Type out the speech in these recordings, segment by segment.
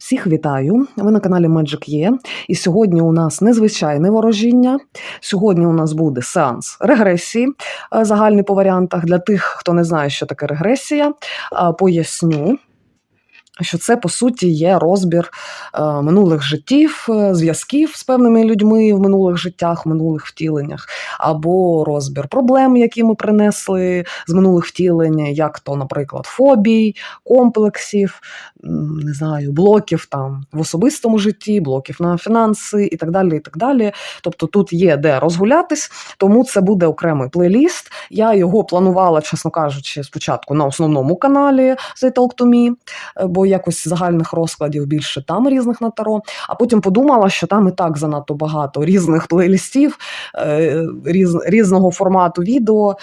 Всіх вітаю! Ви на каналі Magic є. І сьогодні у нас незвичайне ворожіння. Сьогодні у нас буде сеанс регресії, е, загальний по варіантах. Для тих, хто не знає, що таке регресія, е, поясню. Що це по суті є розбір е, минулих життів, е, зв'язків з певними людьми в минулих життях, в минулих втіленнях, або розбір проблем, які ми принесли з минулих втілень, як то, наприклад, фобій, комплексів, не знаю, блоків там в особистому житті, блоків на фінанси і так далі. і так далі. Тобто тут є де розгулятись, тому це буде окремий плейліст. Я його планувала, чесно кажучи, спочатку на основному каналі The Talk to Me, е, бо якось загальних розкладів більше там різних на таро. А потім подумала, що там і так занадто багато різних плейлістів, е, різ, різного формату відео.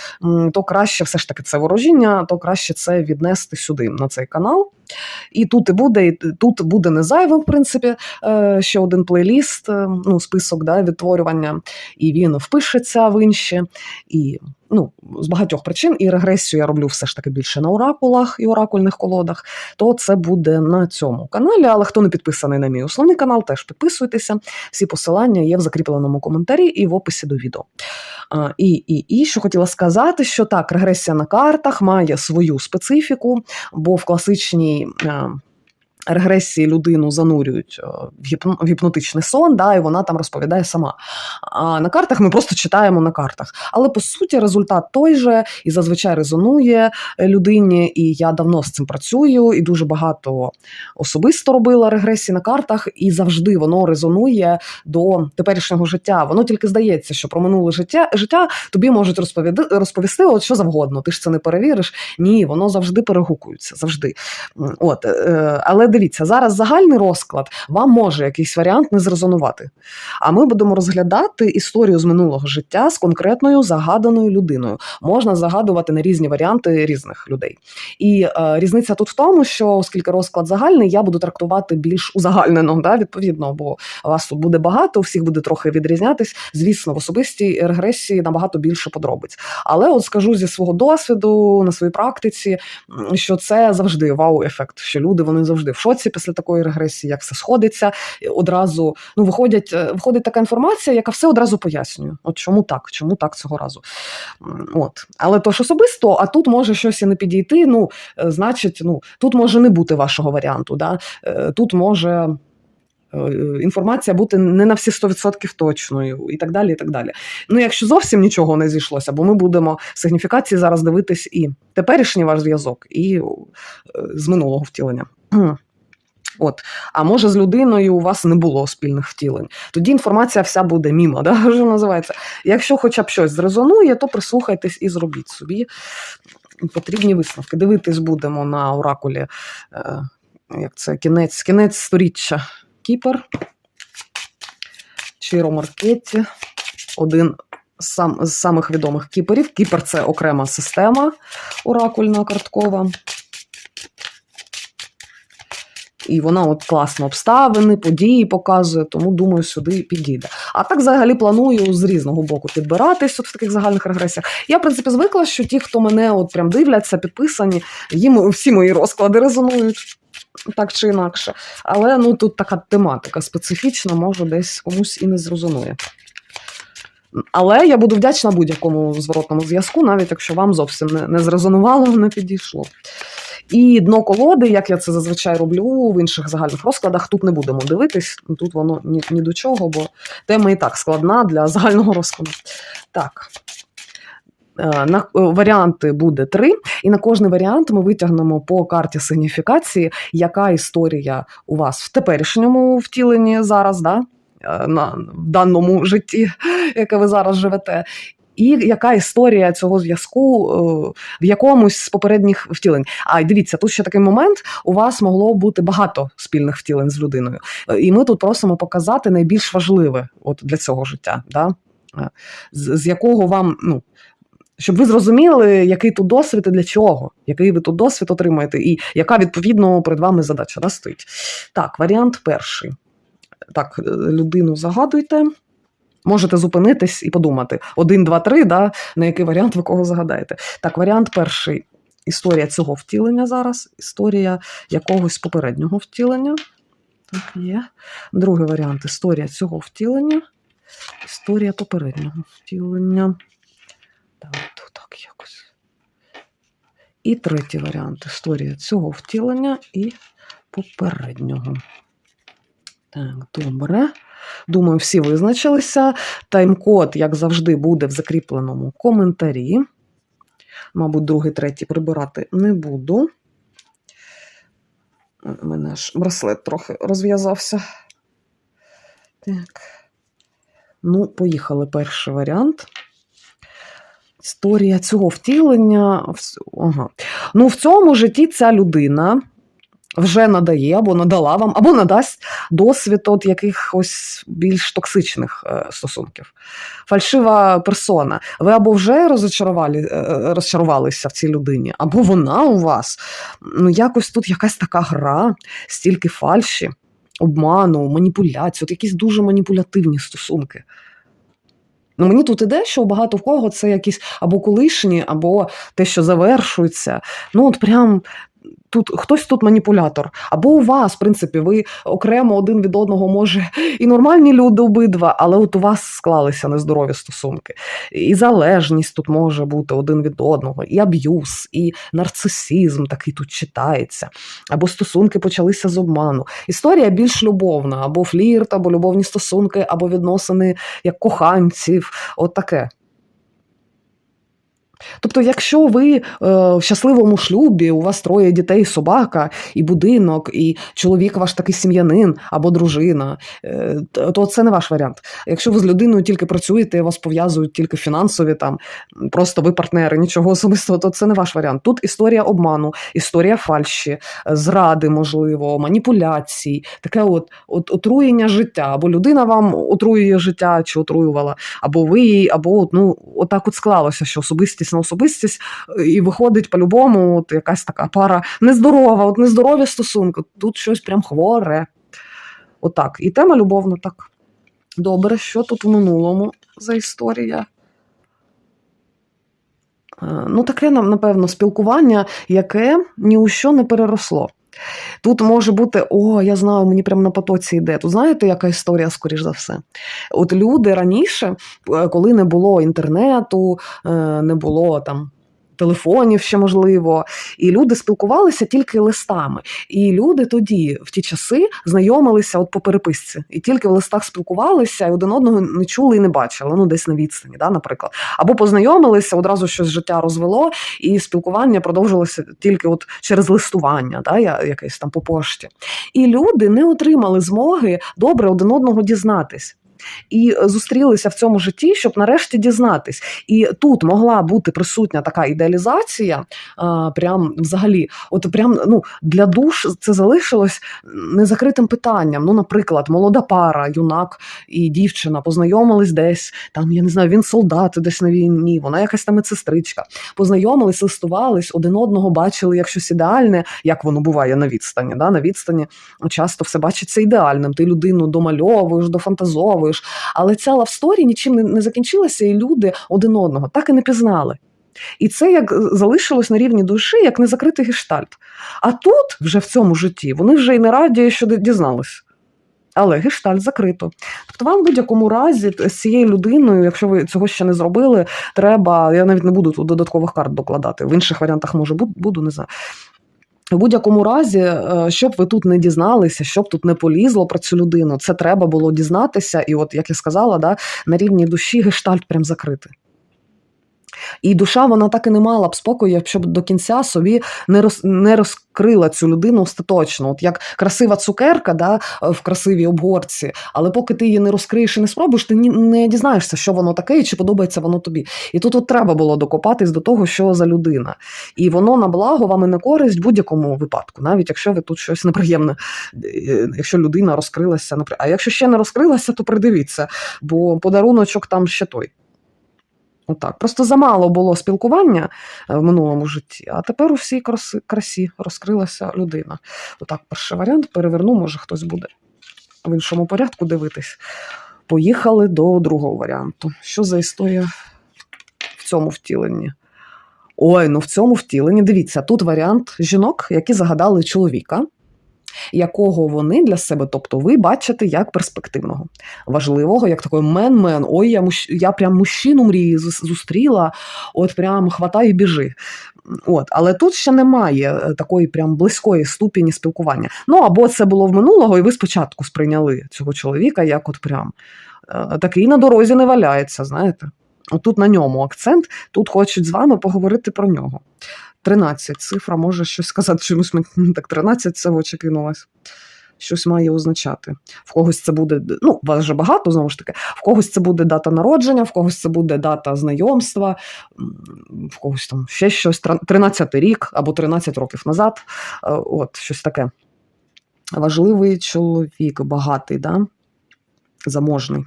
То краще все ж таки це ворожіння, то краще це віднести сюди на цей канал. І тут і буде, і тут буде не зайвим, в принципі, е, ще один плейліст, е, ну, список да, відтворювання, і він впишеться в інші. І ну, з багатьох причин, і регресію я роблю все ж таки більше на оракулах і оракульних колодах, то це буде на цьому каналі. Але хто не підписаний на мій основний канал, теж підписуйтеся. Всі посилання є в закріпленому коментарі і в описі до відео. І, і, і що хотіла сказати, що так, регресія на картах має свою специфіку, бо в класичній. Регресії людину занурюють е, в гіпно- в гіпнотичний сон, да, і вона там розповідає сама. А на картах ми просто читаємо на картах. Але по суті результат той же і зазвичай резонує е, людині. І я давно з цим працюю, і дуже багато особисто робила регресії на картах, і завжди воно резонує до теперішнього життя. Воно тільки здається, що про минуле життя життя тобі можуть розповіди, розповісти от що завгодно. Ти ж це не перевіриш. Ні, воно завжди перегукується. Завжди. От, е, але дивіться, зараз загальний розклад вам може якийсь варіант не зрезонувати. А ми будемо розглядати історію з минулого життя з конкретною загаданою людиною. Можна загадувати на різні варіанти різних людей. І е, різниця тут в тому, що оскільки розклад загальний, я буду трактувати більш узагальнено, да, відповідно, бо вас тут буде багато, у всіх буде трохи відрізнятись. Звісно, в особистій регресії набагато більше подробиць. Але от скажу зі свого досвіду на своїй практиці, що це завжди вау-ефект. Що люди вони завжди в шоці після такої регресії, як все сходиться. Одразу ну виходять, е, виходить така інформація, яка все одразу пояснює. От чому так, чому так цього разу. От, але то ж особисто, а тут може щось і не підійти. Ну, е, значить, ну тут може не бути вашого варіанту. Да? Е, Тут може. Інформація бути не на всі 100% точною, і так далі. і так далі. Ну, якщо зовсім нічого не зійшлося, бо ми будемо в сигніфікації зараз дивитись і теперішній ваш зв'язок, і з минулого втілення. От, а може, з людиною у вас не було спільних втілень. Тоді інформація вся буде мімо, да? що називається. Якщо хоча б щось зрезонує, то прислухайтесь і зробіть собі потрібні висновки. Дивитись будемо на оракулі, е, як це кінець, кінець сторіччя Кіпер, Чиро Маркетті, один сам, з самих відомих кіперів. Кіпер це окрема система оракульна карткова. І вона от класно обставини, події показує, тому думаю, сюди підійде. А так взагалі планую з різного боку підбиратись от в таких загальних регресіях. Я, в принципі, звикла, що ті, хто мене от прям дивляться, підписані, їм всі мої розклади резонують. Так чи інакше. Але ну тут така тематика специфічна, може, десь комусь і не зрозуміє. Але я буду вдячна будь-якому зворотному зв'язку, навіть якщо вам зовсім не, не зрезонувало, не підійшло. І дно колоди, як я це зазвичай роблю в інших загальних розкладах, тут не будемо дивитись, тут воно ні, ні до чого, бо тема і так складна для загального розкладу. Так. Е, На е, варіанти буде три, і на кожний варіант ми витягнемо по карті сигніфікації, яка історія у вас в теперішньому втіленні зараз, да? е, на в даному житті, яке ви зараз живете. І яка історія цього зв'язку е, в якомусь з попередніх втілень? А й дивіться, тут ще такий момент: у вас могло бути багато спільних втілень з людиною, Е, і ми тут просимо показати найбільш важливе от для цього життя, да? Е, з, з якого вам ну. Щоб ви зрозуміли, який тут досвід і для чого, який ви тут досвід отримаєте, і яка відповідно перед вами задача да, стоїть. Так, варіант перший. Так, людину загадуйте. Можете зупинитись і подумати: один, два, три, да, на який варіант ви кого загадаєте. Так, варіант перший. Історія цього втілення зараз, історія якогось попереднього втілення. Так, є. Другий варіант історія цього втілення. Історія попереднього втілення. Давайте так якось. І третій варіант історія цього втілення і попереднього. Так, добре. Думаю, всі визначилися. Тайм-код, як завжди, буде в закріпленому коментарі. Мабуть, другий, третій прибирати не буду. У мене ж браслет трохи розв'язався. Так. Ну, поїхали перший варіант. Історія цього втілення. Ага. Ну, в цьому житті ця людина вже надає або надала вам, або надасть досвід от якихось більш токсичних е, стосунків. Фальшива персона. Ви або вже розчарували, е, е, розчарувалися в цій людині, або вона у вас. Ну, якось тут якась така гра, стільки фальші, обману, маніпуляцій, от якісь дуже маніпулятивні стосунки. Ну, мені тут іде, що багато в кого це якісь або колишні, або те, що завершується. Ну, от прям тут хтось тут маніпулятор. Або у вас, в принципі, ви окремо один від одного, може, і нормальні люди обидва, але от у вас склалися нездорові стосунки. І залежність тут може бути один від одного, і аб'юз, і нарцисизм такий тут читається. Або стосунки почалися з обману. Історія більш любовна, або флірт, або любовні стосунки, або відносини як коханців. От таке. Тобто, якщо ви е, в щасливому шлюбі, у вас троє дітей, собака, і будинок, і чоловік ваш такий сім'янин або дружина, е, то це не ваш варіант. Якщо ви з людиною тільки працюєте, вас пов'язують тільки фінансові, там просто ви партнери, нічого особистого, то це не ваш варіант. Тут історія обману, історія фальші, зради, можливо, маніпуляцій, таке от, от отруєння життя. Або людина вам отруює життя чи отруювала, або ви їй, або ну, отак от склалося, що особистість на особистість, е, і виходить по-любому, от якась така пара нездорова, от нездорові стосунки. Тут щось прям хворе. Отак. І тема любовна так. Добре, що тут в минулому за історія? Е, Ну, таке, напевно, спілкування, яке ні у що не переросло. Тут може бути, о, я знаю, мені прямо на потоці йде. Тут знаєте, яка історія, скоріш за все? От люди раніше, е, коли не було інтернету, е, не було там. Телефонів ще можливо, і люди спілкувалися тільки листами. І люди тоді, в ті часи, знайомилися от по переписці, і тільки в листах спілкувалися, і один одного не чули і не бачили, ну десь на відстані, да, наприклад. Або познайомилися, одразу щось життя розвело, і спілкування продовжилося тільки от через листування, да, якесь там по пошті. І люди не отримали змоги добре один одного дізнатись. І е, зустрілися в цьому житті, щоб нарешті дізнатись. І тут могла бути присутня така ідеалізація, а, прям взагалі, от прям ну для душ це залишилось незакритим питанням. Ну, наприклад, молода пара, юнак і дівчина познайомились десь. Там я не знаю, він солдат десь на війні, вона якась там медсестричка. Познайомились, листувались, один одного бачили як щось ідеальне, як воно буває на відстані. Да? На відстані часто все бачиться ідеальним. Ти людину домальовуєш, дофантазовуєш. Але ця лавсторі нічим не, не закінчилася, і люди один одного так і не пізнали. І це як залишилось на рівні душі, як незакритий гештальт. А тут, вже в цьому житті, вони вже й не раді, що дізнались. Але гештальт закрито. Тобто вам в будь-якому разі з цією людиною, якщо ви цього ще не зробили, треба. Я навіть не буду тут додаткових карт докладати. В інших варіантах може буду, не знаю. В будь-якому разі, е, щоб ви тут не дізналися, щоб тут не полізло про цю людину, це треба було дізнатися. І, от, як я сказала, да, на рівні душі гештальт прям закритий. І душа вона так і не мала б спокою, якщо б до кінця собі не роз, не розкрила цю людину остаточно. От як красива цукерка да, в красивій обгорці, але поки ти її не розкриєш і не спробуєш, ти ні- не дізнаєшся, що воно таке і чи подобається воно тобі. І тут от треба було докопатись до того, що за людина. І воно на благо вам і на користь в будь-якому випадку, навіть якщо ви тут щось неприємне, е, якщо людина розкрилася, напри- а якщо ще не розкрилася, то придивіться, бо подаруночок там ще той. Отак. Просто замало було спілкування е, в минулому житті, а тепер у всій краси, красі розкрилася людина. Отак, перший варіант переверну, може хтось буде в іншому порядку дивитись. Поїхали до другого варіанту. Що за історія в цьому втіленні? Ой, ну в цьому втіленні, дивіться, тут варіант жінок, які загадали чоловіка. Якого вони для себе, тобто ви бачите як перспективного, важливого, як такий мен-мен. Ой, я мужч... я прям мужчину мрії зустріла, от прям хватай і біжи. От, але тут ще немає е, такої прям близької ступені спілкування. Ну або це було в минулого, і ви спочатку сприйняли цього чоловіка як от прям е, такий на дорозі не валяється, знаєте. Отут на ньому акцент, тут хочуть з вами поговорити про нього. 13 цифра може щось сказати, чомусь мені так 13 це в очі кинулось. Щось має означати. В когось це буде, ну, вас вже багато, знову ж таки, в когось це буде дата народження, в когось це буде дата знайомства, в когось там ще щось, 13 рік або 13 років назад. Е, От, щось таке. Важливий чоловік, багатий, да? заможний.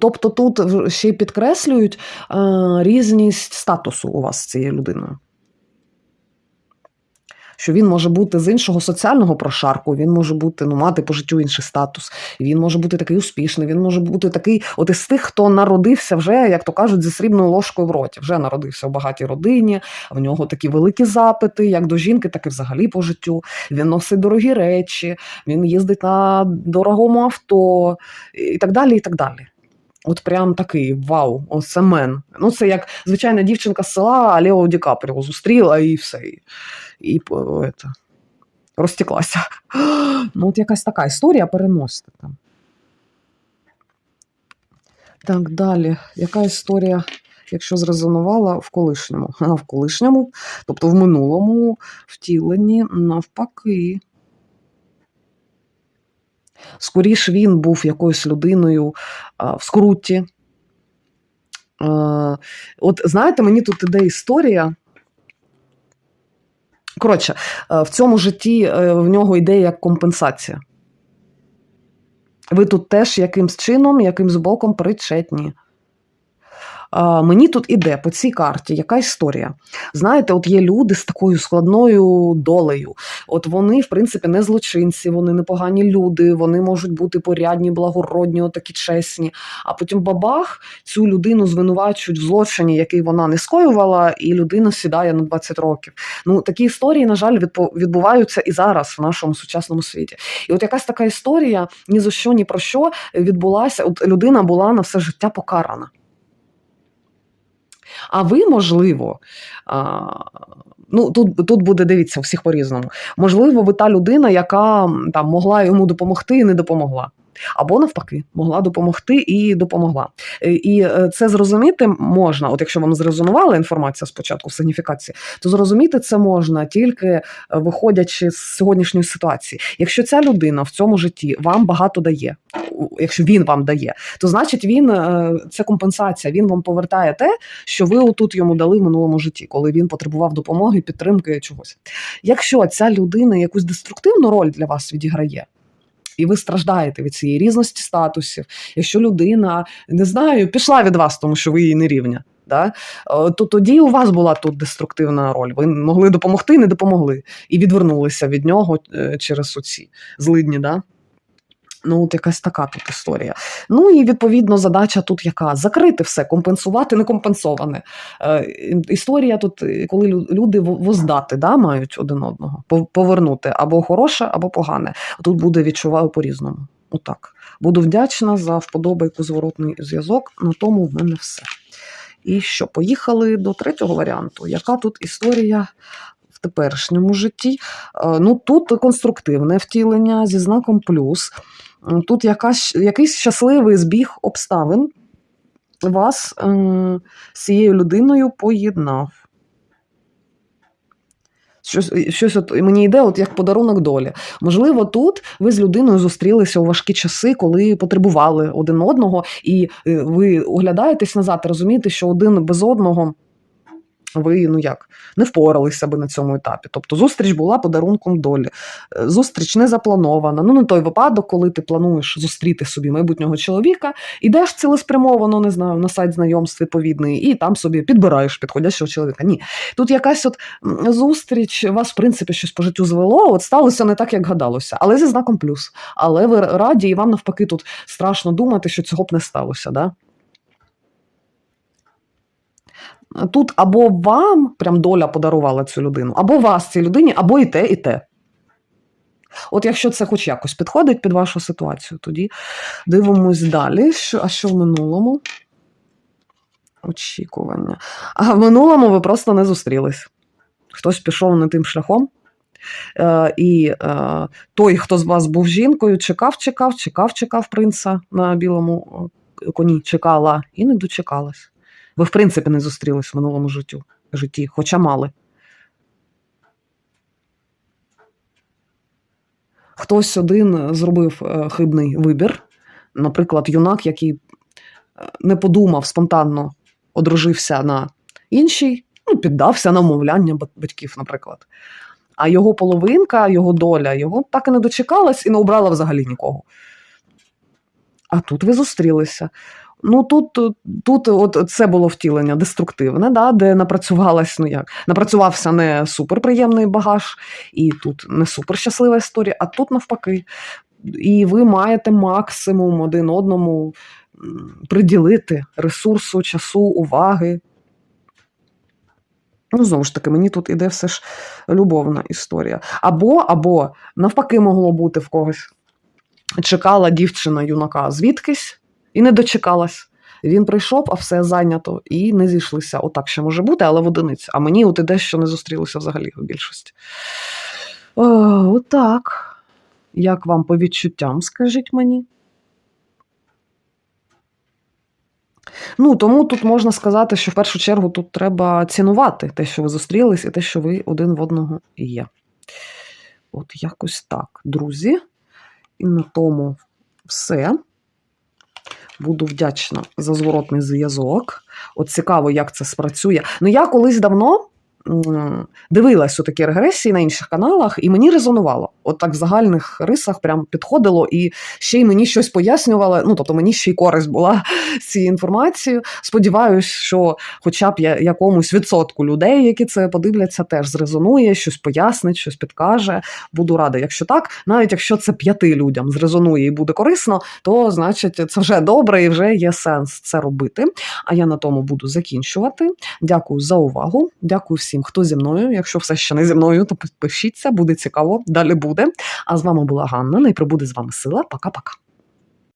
Тобто тут ще й підкреслюють е, різність статусу у вас з цією людиною. Що він може бути з іншого соціального прошарку, він може бути, ну, мати по життю інший статус, він може бути такий успішний, він може бути такий, от із тих, хто народився вже, як то кажуть, зі срібною ложкою в роті, вже народився в багатій родині, в нього такі великі запити, як до жінки, так і взагалі по життю. Він носить дорогі речі, він їздить на дорогому авто і так далі. і так далі. От прям такий вау, оце мен. Ну, це як звичайна дівчинка з села, Лео Ді Капріо зустріла і все. І, і это, розтеклася. Ну, от якась така історія переносите там. Так, далі. Яка історія, якщо зрезонувала в колишньому? А в колишньому, тобто в минулому втіленні навпаки. Скоріш він був якоюсь людиною в скруті. От знаєте, мені тут іде історія. Коротше, в цьому житті е, в нього йде як компенсація. Ви тут теж якимсь чином, якимсь боком причетні. Мені тут іде по цій карті яка історія. Знаєте, от є люди з такою складною долею. От вони, в принципі, не злочинці, вони непогані люди, вони можуть бути порядні, благородні, такі чесні. А потім бабах цю людину звинувачують в злочині, який вона не скоювала, і людина сідає на 20 років. Ну такі історії, на жаль, відбуваються і зараз в нашому сучасному світі. І от якась така історія ні за що, ні про що відбулася. От людина була на все життя покарана. А ви, можливо, а, ну тут, тут буде дивіться, всіх по-різному. Можливо, ви та людина, яка там могла йому допомогти і не допомогла. Або навпаки, могла допомогти і допомогла. Е, І е, це зрозуміти можна, от якщо вам зрезонувала інформація спочатку в сигніфікації, то зрозуміти це можна тільки е, виходячи з сьогоднішньої ситуації. Якщо ця людина в цьому житті вам багато дає, якщо він вам дає, то значить він це компенсація. Він вам повертає те, що ви отут йому дали в минулому житті, коли він потребував допомоги, підтримки чогось. Якщо ця людина якусь деструктивну роль для вас відіграє. І ви страждаєте від цієї різності статусів. Якщо людина не знаю, пішла від вас, тому що ви її не рівня, да? е, то тоді у вас була тут деструктивна роль. Ви могли допомогти, не допомогли, і відвернулися від нього е, через оці злидні. Да? Ну, от якась така тут історія. Ну і відповідно задача тут яка? Закрити все, компенсувати некомпенсоване. Е, історія тут, коли люди воздати да, мають один одного, повернути або хороше, або погане. Тут буде відчуваю по-різному. Отак. Буду вдячна за вподобайку зворотний зв'язок. На тому в мене все. І що, поїхали до третього варіанту. Яка тут історія в теперішньому житті? Е, Ну, тут конструктивне втілення зі знаком плюс. Тут якась, якийсь щасливий збіг обставин вас з цією людиною поєднав. Щось, щось от мені йде, от як подарунок долі. Можливо, тут ви з людиною зустрілися у важкі часи, коли потребували один одного, і е, ви оглядаєтесь назад розумієте, що один без одного ви ну як не впоралися би на цьому етапі. Тобто зустріч була подарунком долі. Е, Зустріч не запланована. Ну, не той випадок, коли ти плануєш зустріти собі майбутнього чоловіка, ідеш цілеспрямовано, не знаю, на сайт знайомств відповідний, і там собі підбираєш підходящого чоловіка. Ні. Тут якась от зустріч, вас, в принципі, щось по життю звело, от сталося не так, як гадалося, але зі знаком плюс. Але ви раді, і вам навпаки тут страшно думати, що цього б не сталося. Да? Тут або вам прям доля подарувала цю людину, або вас цій людині, або і те, і те. От якщо це хоч якось підходить під вашу ситуацію, тоді дивимось далі. Що, а що в минулому? Очікування. А в минулому ви просто не зустрілись. Хтось пішов не тим шляхом. Е, і е, той, хто з вас був жінкою, чекав, чекав, чекав, чекав принца на білому е, коні, чекала і не дочекалась. Ви, в принципі, не зустрілись в минулому життю, житті, хоча мали. Хтось один зробив е, хибний вибір, наприклад, юнак, який е, не подумав спонтанно одружився на іншій, ну, піддався на умовляння батьків, наприклад. А його половинка, його доля, його так і не дочекалась і не обрала взагалі нікого. А тут ви зустрілися. Ну тут, тут от це було втілення деструктивне, да, де напрацювалась, ну як, напрацювався не суперприємний багаж, і тут не суперщаслива історія, а тут навпаки. І ви маєте максимум один одному приділити ресурсу, часу, уваги. Ну, знову ж таки, мені тут іде все ж любовна історія. Або, або навпаки, могло бути в когось. Чекала дівчина юнака звідкись і не дочекалась. Він прийшов, а все зайнято, і не зійшлися. Отак ще може бути, але в одиниці. А мені от іде, що не зустрілися взагалі в більшості. О, отак. Як вам по відчуттям, скажіть мені? Ну, тому тут можна сказати, що в першу чергу тут треба цінувати те, що ви зустрілись, і те, що ви один в одного є. От якось так, друзі. І на тому все. Буду вдячна за зворотний зв'язок. От цікаво, як це спрацює. Ну, я колись давно дивилась такі регресії на інших каналах, і мені резонувало. От так в загальних рисах прям підходило, і ще й мені щось пояснювало. Ну, тобто мені ще й користь була з цією інформацією. Сподіваюсь, що хоча б я якомусь відсотку людей, які це подивляться, теж зрезонує, щось пояснить, щось підкаже. Буду рада, якщо так, навіть якщо це п'яти людям зрезонує і буде корисно, то значить це вже добре і вже є сенс це робити. А я на тому буду закінчувати. Дякую за увагу. Дякую всім, хто зі мною. Якщо все ще не зі мною, то підпишіться, буде цікаво. Далі буде. А з вами була Ганна. Найприбуде з вами сила. Пока-пока.